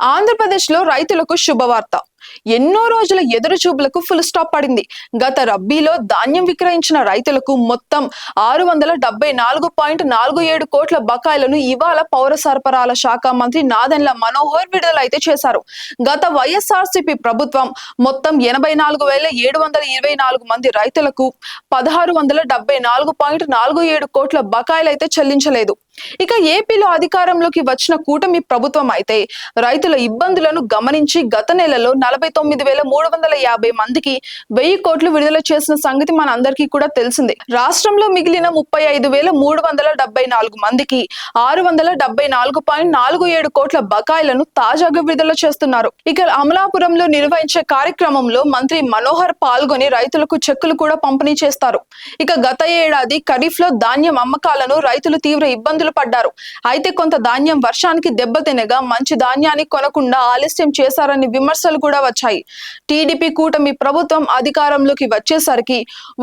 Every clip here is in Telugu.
ఆంధ్రప్రదేశ్లో రైతులకు శుభవార్త. ఎన్నో రోజుల ఎదురు చూపులకు ఫుల్ స్టాప్ పడింది. గత రబ్బీలో ధాన్యం విక్రయించిన రైతులకు మొత్తం ఆరు వందల డెబ్బై నాలుగు పాయింట్ నాలుగు ఏడు కోట్ల బకాయిలను ఇవాళ పౌర సరఫరాల శాఖ మంత్రి నాదెండ్ల మనోహర్ విడుదలైతే చేశారు. గత వైఎస్ఆర్సీపీ ప్రభుత్వం మొత్తం ఎనభై నాలుగు వేల ఏడు వందల ఇరవై నాలుగు మంది రైతులకు పదహారు వందల డెబ్బై నాలుగు పాయింట్ నాలుగు ఏడు కోట్ల బకాయిలు అయితే చెల్లించలేదు. ఇక ఏపీలో అధికారంలోకి వచ్చిన కూటమి ప్రభుత్వం అయితే రైతుల ఇబ్బందులను గమనించి గత నెలలో నలభై తొమ్మిది వేల మూడు వందల యాభై మందికి వెయ్యి కోట్లు విడుదల చేసిన సంగతి మన అందరికీ కూడా తెలిసిందే. రాష్ట్రంలో మిగిలిన ముప్పై ఐదు వేల మూడు వందల డెబ్బై నాలుగు మందికి ఆరు వందల డెబ్బై నాలుగు పాయింట్ నాలుగు ఏడు కోట్ల బకాయిలను తాజాగా విడుదల చేస్తున్నారు. ఇక అమలాపురంలో నిర్వహించే కార్యక్రమంలో మంత్రి మనోహర్ పాల్గొని రైతులకు చెక్కులు కూడా పంపిణీ చేస్తారు. ఇక గత ఏడాది ఖరీఫ్లో ధాన్యం అమ్మకాలను రైతులు తీవ్ర ఇబ్బందులు పడ్డారు. అయితే కొంత ధాన్యం వర్షానికి దెబ్బతినగా మంచి ధాన్యాన్ని కొనకుండా ఆలస్యం చేశారని విమర్శలు కూడా వచ్చాయి. టీడీపీ కూటమి ప్రభుత్వం అధికారంలోకి వచ్చేసరికి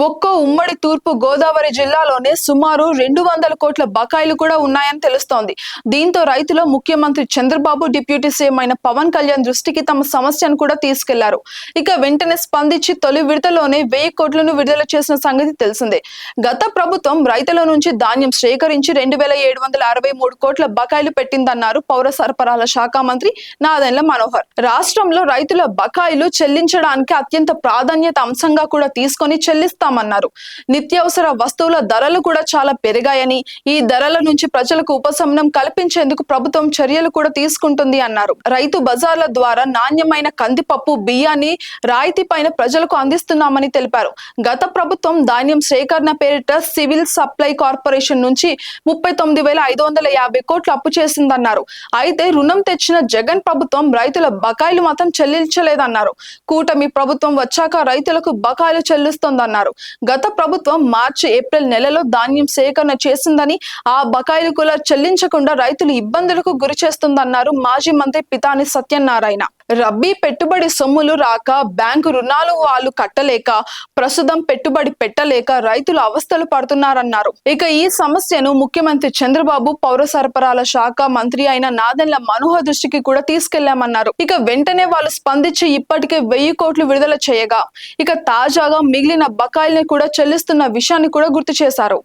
ఒక్కో ఉమ్మడి తూర్పు గోదావరి జిల్లాలోనే సుమారు రెండు వందల కోట్ల బకాయిలు కూడా ఉన్నాయని తెలుస్తోంది. దీంతో రైతులు ముఖ్యమంత్రి చంద్రబాబు డిప్యూటీ సీఎం అయిన పవన్ కళ్యాణ్ దృష్టికి తమ సమస్యను కూడా తీసుకెళ్ళారు. ఇక వెంటనే స్పందించి తొలి విడతలోనే వెయ్యి కోట్లను విడుదల చేసిన సంగతి తెలిసిందే. గత ప్రభుత్వం రైతుల నుంచి ధాన్యం సేకరించి రెండు వేల ఏడు వందల అరవై మూడు కోట్ల బకాయిలు పెట్టిందన్నారు పౌర సరఫరాల శాఖ మంత్రి నాదెండ్ల మనోహర్. రాష్ట్రంలో రైతుల బకాయిలు చెల్లించడానికి అత్యంత ప్రాధాన్యత అంశంగా కూడా తీసుకొని చెల్లిస్తామన్నారు. నిత్యావసర వస్తువుల ధరలు కూడా చాలా పెరిగాయని ఈ ధరల నుంచి ప్రజలకు ఉపశమనం కల్పించేందుకు ప్రభుత్వం చర్యలు కూడా తీసుకుంటుంది అన్నారు. రైతు బజార్ల ద్వారా నాణ్యమైన కందిపప్పు బియ్యాన్ని రాయితీ పైన ప్రజలకు అందిస్తున్నామని తెలిపారు. గత ప్రభుత్వం ధాన్యం సేకరణ పేరిట సివిల్ సప్లై కార్పొరేషన్ నుంచి ముప్పై తొమ్మిది వేల ఐదు వందల యాభై కోట్లు అప్పు చేసిందన్నారు. అయితే రుణం తెచ్చిన జగన్ ప్రభుత్వం రైతుల బకాయిలు మాత్రం చెల్లించలేదన్నారు కూటమి ప్రభుత్వం వచ్చాక రైతులకు బకాయిలు చెల్లిస్తోందన్నారు. గత ప్రభుత్వం మార్చి ఏప్రిల్ నెలలో ధాన్యం సేకరణ చేసిందని ఆ బకాయిలు కూడా చెల్లించకుండా రైతులు ఇబ్బందులకు గురి చేస్తుందన్నారు మాజీ మంత్రి పితాని సత్యనారాయణ. రబ్బీ పెట్టుబడి సొమ్ములు రాక బ్యాంకు రుణాలు వాళ్ళు కట్టలేక ప్రస్తుతం పెట్టుబడి పెట్టలేక రైతులు అవస్థలు పడుతున్నారన్నారు. ఇక ఈ సమస్యను ముఖ్యమంత్రి చంద్రబాబు పౌర సరఫరాల శాఖ మంత్రి అయిన నాదెండ్ల మనోహర్ దృష్టికి కూడా తీసుకెళ్ళామన్నారు. ఇక వెంటనే వాళ్ళు స్పందించి ఇప్పటికే వెయ్యి కోట్లు విడుదల చేయగా ఇక తాజాగా మిగిలిన బకాయిల్ని కూడా చెల్లిస్తున్న విషయాన్ని కూడా గుర్తు చేశారు.